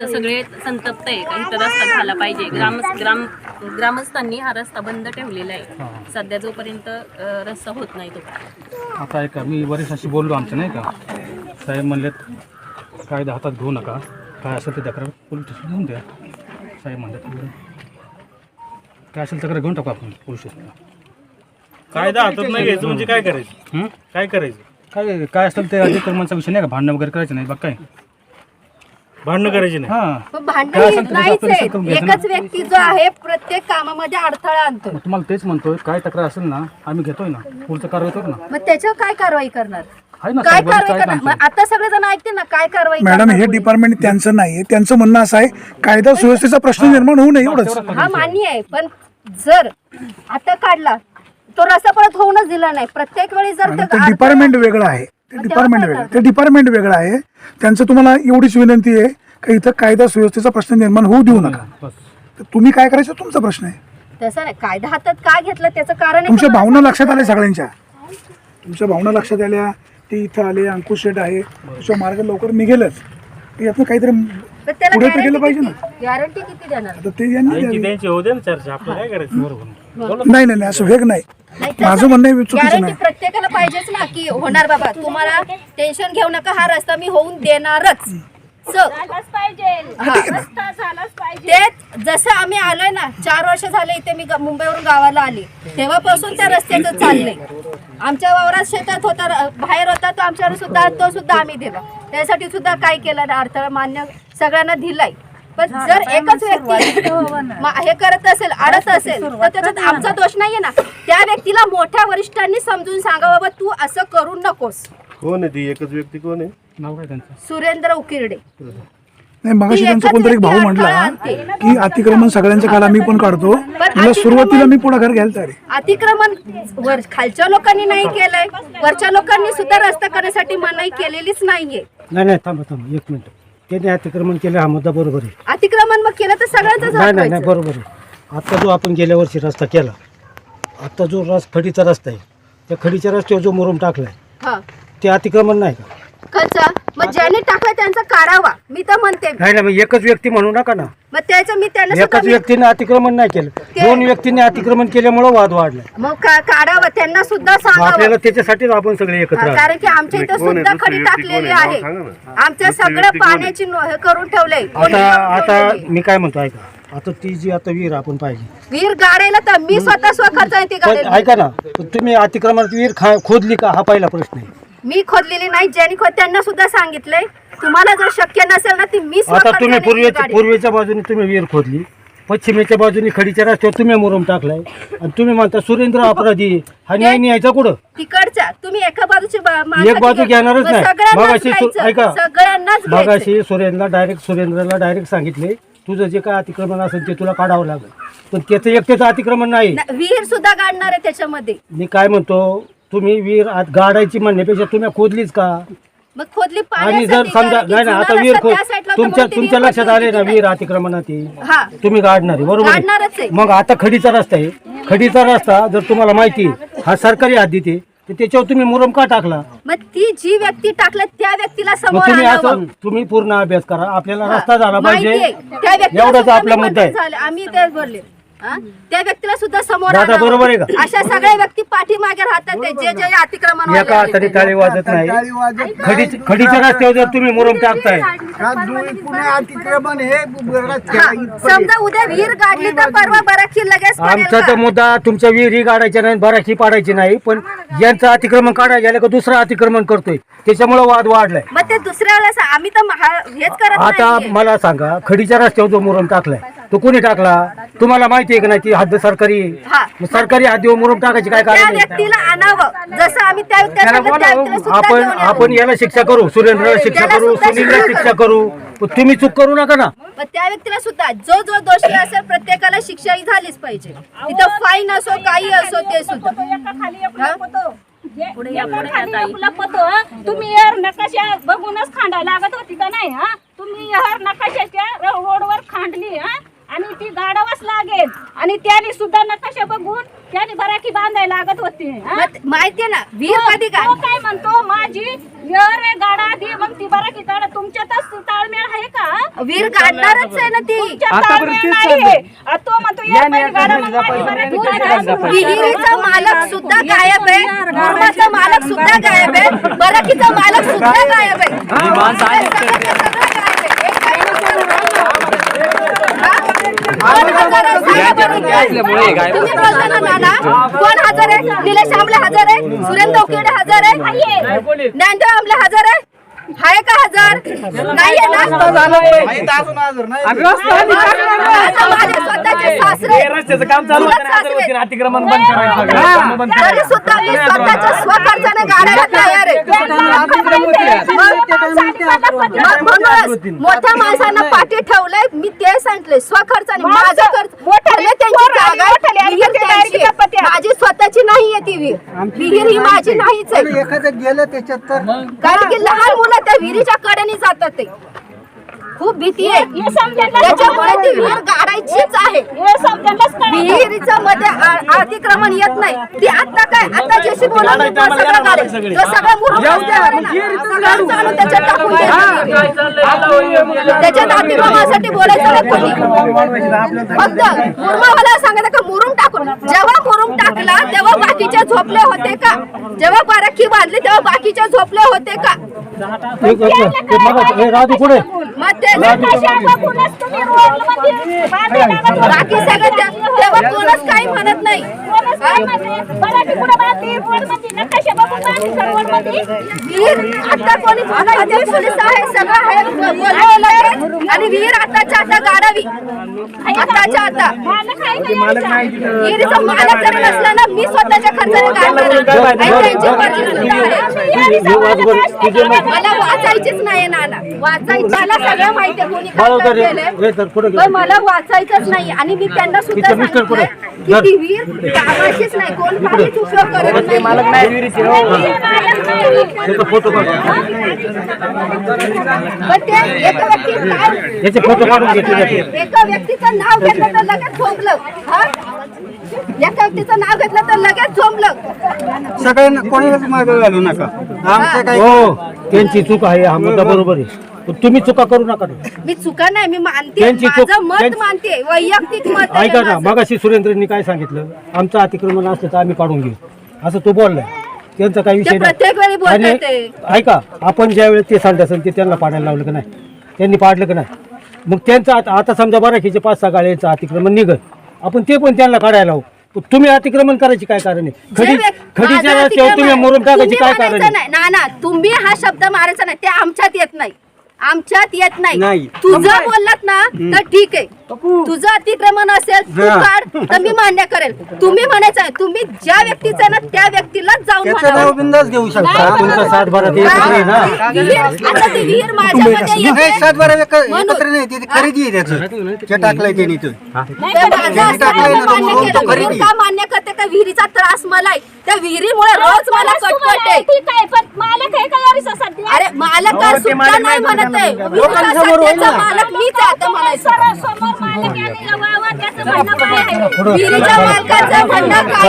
तर सगळे संतप्त आहे का इथं रस्ता झाला पाहिजे. ग्राम ग्राम ग्रामस्थांनी हा रस्ता बंद ठेवलेला. आहे. सध्या जोपर्यंत अ, रस्ता होत नाही तो. आता ऐका मी वरिष्ठाशी बोललो आमच्या नाही का? साहेब म्हणलेत कायदा हातात घेऊ नका. काय असेल ते तक्रार पोलीस स्टेशन घेऊन द्या. साहेब म्हणलेत काय असेल तक्रार घेऊन टाकू आपण पोलीस स्टेशनला. कायदा हातात नाही घ्यायचं म्हणजे काय करायचं? हं? काय करायचं? काय काय असेल ते अतिक्रमणाचा विषय नाही का? भांडणं वगैरे करायचं नाही बघ काय? भांडणं करायची नाही. हां. पण काय भांडण असेल ते नाहीच आपण आहे करून घ्यायचं ना. एकच व्यक्ती जो आहे प्रत्येक कामामध्ये अडथळा आणतो मग तुम्हाला तेच म्हणतोय काय तक्रार असेल ना आम्ही घेतोय ना. पुढचं कारवाई करू ना. मग त्याच्यावर काय कारवाई करणार? आहे ना काय साहेब, कारवाई काय करणार? मग आता सगळे जण ऐकते ना काय कारवाई मॅडम करणार हे पोलीस? डिपार्टमेंट त्यांचं नाही त्यांचं म्हणणं असं आहे कायदा सुव्यवस्थेचा प्रश्न निर्माण होऊ नये एवढंच. हा मान्य आहे पण जर आता काढला तो रस्ता परत होऊनच दिला नाही. प्रत्येक वेळी जर ते डिपार्टमेंट वेगळं आहे. ते डिपार्टमेंट वेगळं. ते डिपार्टमेंट वेगळं आहे. त्यांचं तुम्हाला एवढीच विनंती आहे का इथं कायदा सुव्यवस्थेचा प्रश्न निर्माण होऊ देऊ नका. बस. तर तुम्ही काय करायचं? तुमचा प्रश्न आहे. तसं नाही. कायदा हातात का घेतलं? त्याचं कारण आहे तुमच्या? भावना लक्षात आल्या सगळ्यांच्या. तुमच्या भावना लक्षात आल्या. ते इथं आले अंकुश शेट आहे. तुमचा मार्ग लवकर निघेलच. यातनं काहीतरी पुढे तर गेलं पाहिजे ना. गॅरंटी किती देणार? आता ते यांनी त्यांची द्यावी. त्यांची होऊ दे ना चर्चा. आपलं काय करायचं? बरोबर. नाही नाही नाही असं वेग नाही. माझं म्हणणं हे चुकीचं नाही. प्रत्येकाला पाहिजेच ना की होणार बाबा तुम्हाला टेन्शन घेऊ नका हा रस्ता मी होऊन देणारच. हा. तेच जसं आम्ही आलोय ना चार वर्ष झाले इथे मी ग- मुंबईवरून गावाला आली. तेव्हापासून त्या रस्त्याचं चाललंय. आमच्या वावरात शेतात होता र- बाहेर होता तो आमच्यावर सुद्धा तो सुद्धा आम्ही दिला. त्यासाठी सुद्धा काय केलं ना अडथळा मान्य सगळ्यांना दिलाय. पण जर एकच व्यक्ती मा- हे करत असेल अडत असेल तर त्याच्यात आमचा दोष नाहीये ना. त्या व्यक्तीला मोठ्या वरिष्ठांनी समजून सांगा बाबा तू असं करू नकोस. कोण आहे ती? एकच व्यक्ती कोण आहे? नाव काय त्यांचं? सुरेंद्र उकिरडे. नाही मगाशी ती त्यांचा एकाच कोणतरी एक भाऊ व्यक्ती म्हटला अडथळा आणते. की अतिक्रमण सगळ्यांचं काल आम्ही पण काढतो. मला अतिक्रमण- सुरुवातीला मी पुढाकार घ्यायला तयार आहे. अतिक्रमण वर खालच्या लोकांनी नाही केलंय. वरच्या लोकांनी सुद्धा रस्ता करण्यासाठी मनाई केलेलीच नाहीये. नाही नाही थांबा थांबा एक मिनिट. त्याने अतिक्रमण केलं हा मुद्दा बरोबर आहे. अतिक्रमण मग केलं तर सगळ्यांच नाही नाही नाही बरोबर आहे. आता जो आपण गेल्या वर्षी रस्ता केला आता जो रस खडीचा रस्ता आहे त्या खडीच्या रस्त्यावर जो मुरुम टाकलाय हा. ते अतिक्रमण नाही का? कसा मग ज्यांनी टाकलं त्यांचा काढावा. मी तर म्हणते. नाही ना मग एकच व्यक्ती म्हणू नका ना. मग त्याचं मी त्यांना सुद्धा एकाच व्यक्तीने अतिक्रमण नाही केलं. ते- दोन व्यक्तींनी अतिक्रमण केल्यामुळे वाद वाढला. मग का- काढावं त्यांना सुद्धा मग आपल्याला सांगावं. त्याच्यासाठीच आपण सगळे एकत्र आलो. कारण की आमच्या इथं कोण आहे? सुद्धा दुसरी खडी व्यक्ती कोण टाकलेली आहे? आहे. नाव सांगा ना. आमच्या दुसरी सगळ्या व्यक्ती कोण आहे? पाण्याची नो- हे करून ठेवलंय. आता आता मी काय म्हणतो ऐका. आता ती जी आता विहीर आपण पाहिली. वीर गाडायला तर मी स्वतः स्वखर्चाने ती पण गाडेल. ऐका ना. पण तुम्ही अतिक्रमणात विहीर खा खोदली का? हा पहिला प्रश्न आहे. मी खोदलेली नाही ज्यांनी खोद त्यांना सुद्धा सांगितलंय. तुम्हाला जर शक्य नसेल ना ती मी आता तुम्ही ती पूर्वेच्या बाजूने तुम्ही विहीर खोदली. पश्चिमेच्या बाजूने खडीच्या रस्त्यावर तुम्ही मुरुम टाकलाय. आणि तुम्ही म्हणता सुरेंद्र अपराधी आहे. हा न्याय न्यायचा कुठं? तिकडच्या तुम्ही एका बाजूची बा- माणसं एक बाजू तिकडे- घेणारच मग नाही. सगळ्यांनाच मगाशी सु- घ्यायचं. ऐका. सगळ्यांनाच घ्यायचं. मगाशी सुरेंद्रला डायरेक्ट सुरेंद्रला डायरेक्ट सांगितले तुझं जे काय अतिक्रमण असेल ते तुला काढावं लागेल. पण त्याचं एकट्याचं अतिक्रमण नाही. ना- विहीर सुद्धा काढणार आहे त्याच्यामध्ये. मी काय म्हणतो तुम्ही विहीर आत गाडायची म्हणण्यापेक्षा तुम्ही खोदलीच का मग खोदली आणि जर पाण्यासाठी, समजा नाही ना आता विहीर खोद तुमच्या तुमच्या लक्षात आले ना विहीर अतिक्रमणात. हा तुम्ही बरोबर आहे? काढणारच आहे. मग आता खडीचा रस्ता आहे खडीचा रस्ता जर तुम्हाला माहिती आहे, हा सरकारी हद्दीत आहे तर त्याच्यावर तुम्ही मुरम का टाकला मग ती जी व्यक्ती टाकलं त्या व्यक्तीला मग समोर तुम्ही आणावं. असं तुम्ही पूर्ण अभ्यास करा आपल्याला. रस्ता झाला माहिती पाहिजे आहे. त्या व्यक्तीला एवढाच आपला मुद्दा आहे झाली. आम्ही बोलले हा? त्या व्यक्तीला सुद्धा समोर दादा, आणावं. बरोबर आहे का? अशा सगळ्या व्यक्ती पाठीमागे राहतात ते जे जे अतिक्रमण एका हाताने टाळी वाजत नाही खडी खडीच्या रस्त्यावर जर तुम्ही मुरम टाकताय हा. समजा उद्या विहीर काढली तर परवा बराखी लगेच पडेल आमचा का? तर मुद्दा तुमच्या विहिरी काढायच्या नाही बराची पाडायची नाही पण यांचं अतिक्रमण काढायला गेलं का दुसरं अतिक्रमण करतोय त्याच्यामुळे वाद वाढलाय मग ते दुसऱ्या वेळेस आम्ही तर महा- हेच करत आता नाहीये. मला सांगा खडीच्या रस्त्यावर जो मुरम टाकलाय तो कोणी टाकला? तुम्हाला माहिती आहे का नाही ती हद्द सरकारी. हा. मग सरकारी हद्दीवर मुरम टाकायची काय त्या कारण आहे? व्यक्तीला आणावं. जसं आम्ही त्या त्या त्याला त्या बोला, व्यक्तीला सुद्धा आपण घेऊन. आपण याला शिक्षा करू सुरेंद्रला शिक्षा त्याला करू सुद्धा सुनीलला शिक्षा शिक्षा करू. पण तुम्ही चूक करू नका ना. त्या व्यक्तीला सुद्धा जो जो दोषी असेल प्रत्येकाला शिक्षा ही झालीच पाहिजे. तिथं फाईन असो काही असो ते सुद्धा. हा? पुढे या पुढे या ताई तुम्ही नकाशा बघूनच खांडायला लागत होती का नाही हा? तुम्ही यार नकाशाच्या हा आणि त्याने सुद्धा नकाशा बघून त्याने बराकी बांधायला लागत होते. हा? मग माहितीये ना वीर कधी तो काय काय म्हणतो? माझी यर गाडा दे मग ती बराकी गाडा तुमच्यातच ताळमेळ आहे का? वीर काढणारच आहे ना ती. तुमच्यात ताळमेळ नाहीये. आ, तो म्हणतो यर पहिली गाडा मग माझी बराकी गाडा. विहिरीचा मालक सुद्धा गायब आहे. मुरमाचा मालक सुद्धा गायब आहे. बराकीचा मालक सुद्धा गायब आहे. सगळं- सगळं गायब आहे. एक काही हा? कोण हजर आहे? आहे निलेश आमले हजर आहे? सुरेंद्र उकेडे हजर आहे? ज्ञानदेव आमले हजर आहे? आहे का हजर? नाहीये ना? अतिक्रमण बंद सुद्धा मी स्वतःच्या स्वखर्चाने गाड्याला तयार आहे. मग म्हणूनच मोठ्या माणसांना पाठी ठेवलंय. मी ते सांगितले स्वखर्चाने माझं खर्च. त्यांची जागा. माझी स्वतःची नाहीये ती विहीर विहीर ही माझी नाहीच आहे. एखादं गेलं त्याच्यात तर कारण की लहान मुलं त्या विहिरीच्या कडेने जातात ते. खूप भीती आहे हे समजायला त्याच्यामुळे ती विहीर गाडायचीच आहे हे समजायलाच कळलं. विहिरीचं मध्ये अतिक्रमण येत नाही ती आता काय आता जशी बोलवली तो सगळं काढेल तो सगळं मुरमाच देणार आहे ना. सगळं चालू त्याच्यात टाकून द्यायचं. त्याच्यात अतिक्रमणासाठी बोलायचं नाही कोणी फक्त मुरमावाला सांगायचं का मुरुम टाकून जेव्हा मुरुम टाकला तेव्हा बाकीचे झोपले होते का जेव्हा बाराखी बांधली तेव्हा बाकीचे झोपले होते का हे मग ते बाकी सगळं तेव्हा कोणच काही म्हणत नाही आता कोणी मध्ये पोलीस आहे सगळं आहे बोलवलं आहे. आणि विहीर आताच्या आता गाडावी आताच्या आता? विहिरीचा मालक जरी नसला ना मी स्वतःच्या खर्चाने मग मला वाचायचीच नाही नाना वाचायची मला सगळं माहितीये कोणी काय काय. केलंय. हे. पण मला वाचायचंच नाही आणि मी त्यांना सुद्धा. सांगितलंय की ती विहीर कामाचीच नाही कोण काहीच उपयोग करत नाही हे मालक नाही. त्याचा फोटो काढ पण ते एका व्यक्ती काय याचे फोटो काढून घे तुझ्या ते. एका व्यक्तीचं नाव घेतलं तर लगेच झोंबलं हा एका व्यक्तीचं नाव घेतलं तर लगेच झोंबलं सगळ्यांना कोणालाच मागे घालू नका आमचं काय हो त्यांची चूक आहे हा मुद्दा बरोबर आहे पण तुम्ही चुका करू नका मी चुका नाही मी मानते. त्यांची चूक- माझं मत त्यांची- मानते. वैयक्तिक मत आहे ऐका ना माझं. मगाशी सुरेंद्रनी काय सांगितलं? आमचं अतिक्रमण असलं तर आम्ही काढून घेऊ. असं तो बोललाय. त्यांचा काही विषय ते प्रत्येक वेळी बोलतात आणि ते. ऐका आपण ज्या वेळेस ते सांगत असेल ते त्यांना पाडायला लावलं का नाही? त्यांनी पाडलं का नाही? मग त्यांचं आता आता समजा बराकीचे पाच सहा गाड्यांचं अतिक्रमण निघत आपण ते पण त्यांना काढायला लावू. पण तुम्ही अतिक्रमण करायची काय कारण आहे? जे खडी व्यक्- खडीच्या तुम्ही मुरुम टाकायची तुम्ही काय कारण आहे? नाही. ना ना तुम्ही हा शब्द मारायचा नाही. ते आमच्यात येत नाही. आमच्यात येत नाही. नाही. तुझं बोललात ना तर ठीक आहे. तुझं अतिक्रमण असेल तू काढ तर मी मान्य करेल. तुम्ही म्हणायचं आहे, तुम्ही ज्या व्यक्तीचं आहे ना त्या व्यक्तीलाच जाऊन म्हणावं. बिंदास घेऊ शकता. तुमचा सात बारा ते एकत्र आहे ना. हा, विहीर आता ती विहीर माझ्यामध्ये येते. सात बारा म्हणून- एकत्र नाही ते खरेदी आहे त्याचं. ते टाकलंय त्यांनी इथून. ते माझं असताना टाकलंय मी ना, मान्य तो केलं. खरेदी. विहीर का मान्य करते? का विहिरीचा त्रास मला आहे त्या विहिरीमुळे रोज मला कटकट आहे. ठीक आहे पण मालक आहे का यारी सध्या अरे मालक काय सुद्धा नाही म्हणत आहे. सध्याचा मालक मीच आहे आता म्हणायचं सरळ समोर मालक यांनी लावावं, त्याचं म्हणणं काय आहे? विहिरीच्या मालकाचं म्हणणं काय?